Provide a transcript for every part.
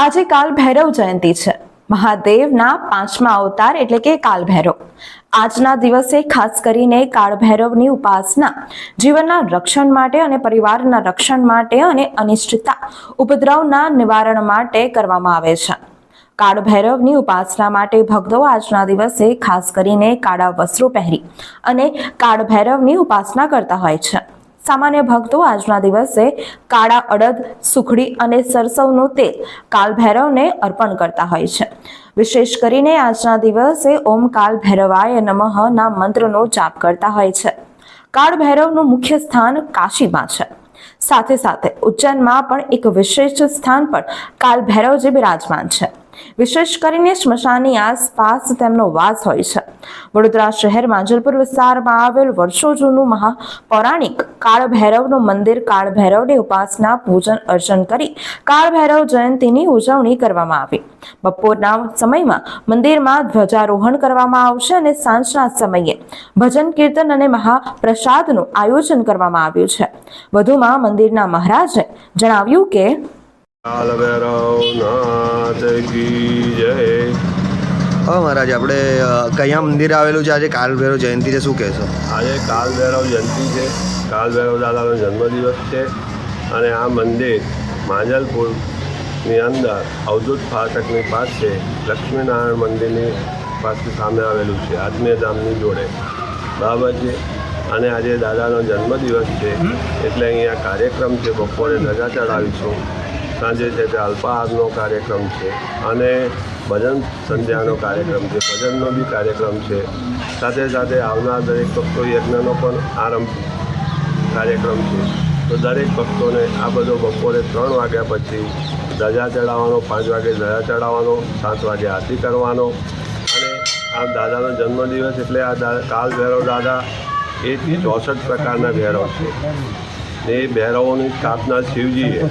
આજે કાલ ભૈરવ જયંતિ છે. મહાદેવના પાંચમા અવતાર એટલે કે કાલ ભૈરવ આજના દિવસે ખાસ કરીને કાળ ભૈરવની ઉપાસના, જીવનના રક્ષણ માટે અને પરિવારના રક્ષણ માટે અને અનિશ્ચિતતા, ઉપદ્રવના નિવારણ માટે કરવામાં આવે છે. કાળ ભૈરવની ઉપાસના માટે ભક્તો આજના દિવસે ખાસ કરીને કાળા વસ્ત્રો પહેરી અને કાળ ભૈરવની ઉપાસના કરતા હોય છે. સામાન્ય ભક્તો આજના દિવસે કાળા અડદ, સુખડી અને સરસવનું તેલ કાલ ભૈરવને અર્પણ કરતા હોય છે. વિશેષ કરીને આજના દિવસે ઓમ કાલ ભૈરવાય નમઃ ના મંત્રનો જાપ કરતા હોય છે. કાળ ભૈરવનું મુખ્ય સ્થાન કાશીમાં છે. સાથે સાથે ઉજ્જૈનમાં પણ એક વિશેષ સ્થાન પર કાલ ભૈરવજી બિરાજમાન છે. વિશેષ કરીને સ્મશાનની આસપાસ તેમનો વાસ હોય છે. વડોદરા શહેર માંજલપુર વિસ્તારમાં આવેલ વર્ષો જૂનું મહા પૌરાણિક કાળભૈરવનું મંદિર કાળભૈરવની ઉપાસના પૂજન અર્ચન કરી કાળભૈરવ જયંતિની ઉજવણી કરવામાં આવી. બપોરના સમયમાં મંદિરમાં ધ્વજારોહણ કરવામાં આવશે અને સાંજના સમયે ભજન કીર્તન અને મહાપ્રસાદનું આયોજન કરવામાં આવ્યું છે. વધુમાં મંદિરના મહારાજે જણાવ્યું કે કાલ ભૈરવ કી જય હવે મહારાજ આપણે કયા મંદિર આવેલું છે? આજે કાલ ભૈરવ જયંતિ છે શું કહેશો? આજે કાલ ભૈરવ જયંતિ છે. કાલ ભૈરવ દાદાનો જન્મદિવસ છે અને આ મંદિર માંજલપુરની અંદર અવધૂત ફાટકની પાસે લક્ષ્મીનારાયણ મંદિરની પાસે સામે આવેલું છે આત્મીય ધામની જોડે. બરાબર છે? અને આજે દાદાનો જન્મદિવસ છે એટલે અહીંયા કાર્યક્રમ છે બપોરે ધજા ચડાવીશું. સાંજે તે અલ્પાહારનો કાર્યક્રમ છે. અને ભજન સંધ્યાનો કાર્યક્રમ છે, ભજનનો બી કાર્યક્રમ છે. સાથે સાથે આવનાર દરેક ભક્તો યજ્ઞનો પણ આરંભ કાર્યક્રમ છે. તો દરેક ભક્તોને આ બધો બપોરે ત્રણ વાગ્યા પછી ધજા ચડાવવાનો, પાંચ વાગે ધજા ચડાવવાનો, સાત વાગે આરતી કરવાનો. અને આ દાદાનો જન્મદિવસ એટલે આ કાલ ભૈરવ દાદા એ ચોસઠ પ્રકારના ભૈરવ છે. એ ભૈરવોની સ્થાપના શિવજીએ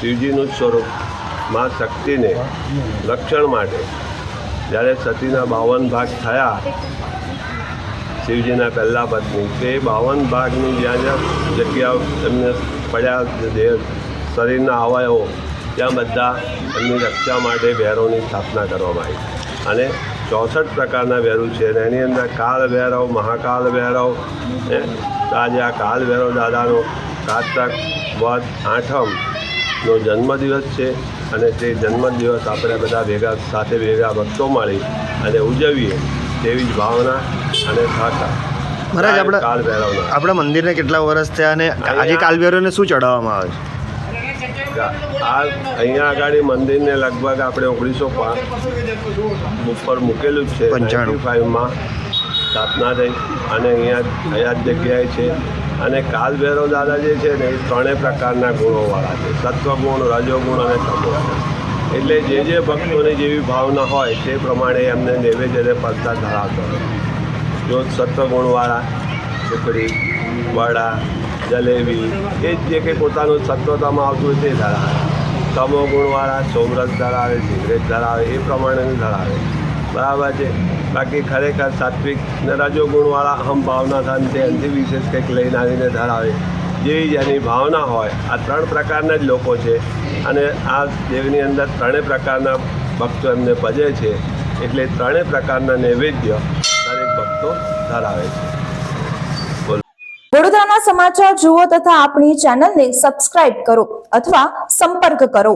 શિવજીનું જ સ્વરૂપ મા શક્તિને રક્ષણ માટે. જ્યારે સતીના બાવન ભાગ થયા, શિવજીના પહેલાં પત્ની, તે બાવન ભાગની જ્યાં જ્યાં જગ્યાઓ એમને પડ્યા દેહ, શરીરના અવયવો, ત્યાં બધા એમની રક્ષા માટે વેરોની સ્થાપના કરવામાં આવી. અને ચોસઠ પ્રકારના વેરો છે. અને એની અંદર કાળ ભૈરવ મહાકાલ ભૈરવ તાજા કાલ ભૈરવ દાદાનો કાર્તક વધ આઠમનો જન્મદિવસ છે અને તે જન્મદિવસ આપણે બધા ભેગા સાથે ભેગા ભક્તો મળી અને ઉજવીએ તેવી જ ભાવના અને સહકાર મહારાજ આપણે આપણા મંદિરને કેટલા વર્ષ થયા અને આજે કાલ ભૈરવને શું ચડાવવામાં આવે છે? આ અહીંયા આગળ મંદિરને લગભગ આપણે ઓગણીસો ઉપર મૂકેલું જ છે પંચાણું. ફાઇવમાં સ્થાપના થઈ અને અહીંયા અહીંયા જગ્યાએ છે. અને કાલ ભૈરવ દાદા જે છે ને, એ ત્રણેય પ્રકારના ગુણોવાળા છે. સત્વગુણ રજોગુણ અને તમોગુણ. એટલે જે જે ભક્તોની જેવી ભાવના હોય, તે પ્રમાણે એમને નૈવેદ્યને પ્રસાદ ધરાવતો જો સત્વગુણવાળા, સુખડી, વડા, જલેબી, એ જ જે કંઈ પોતાનું સત્વતામાં આવતું તે ધરાવે. તમો ગુણવાળા સોમરસ ધરાવે સિગરેટ ધરાવે, એ પ્રમાણેનું ધરાવે. બરાબર છે. બાકી ખરેખર સાત્વિક ને રજો ગુણવાળા હમ ભાવના થાય તે એનાથી વિશેષ કંઈક લઈને આવીને ધરાવે. જેવી જેની ભાવના હોય, આ ત્રણ પ્રકારના જ લોકો છે. અને આ દેવની અંદર ત્રણેય પ્રકારના ભક્તો એમને ભજે છે. એટલે ત્રણેય પ્રકારના નૈવેદ્ય દરેક ભક્તો ધરાવે છે. વડોદરાના સમાચાર જુઓ તથા આપણી ચેનલને સબસ્ક્રાઇબ કરો અથવા સંપર્ક કરો.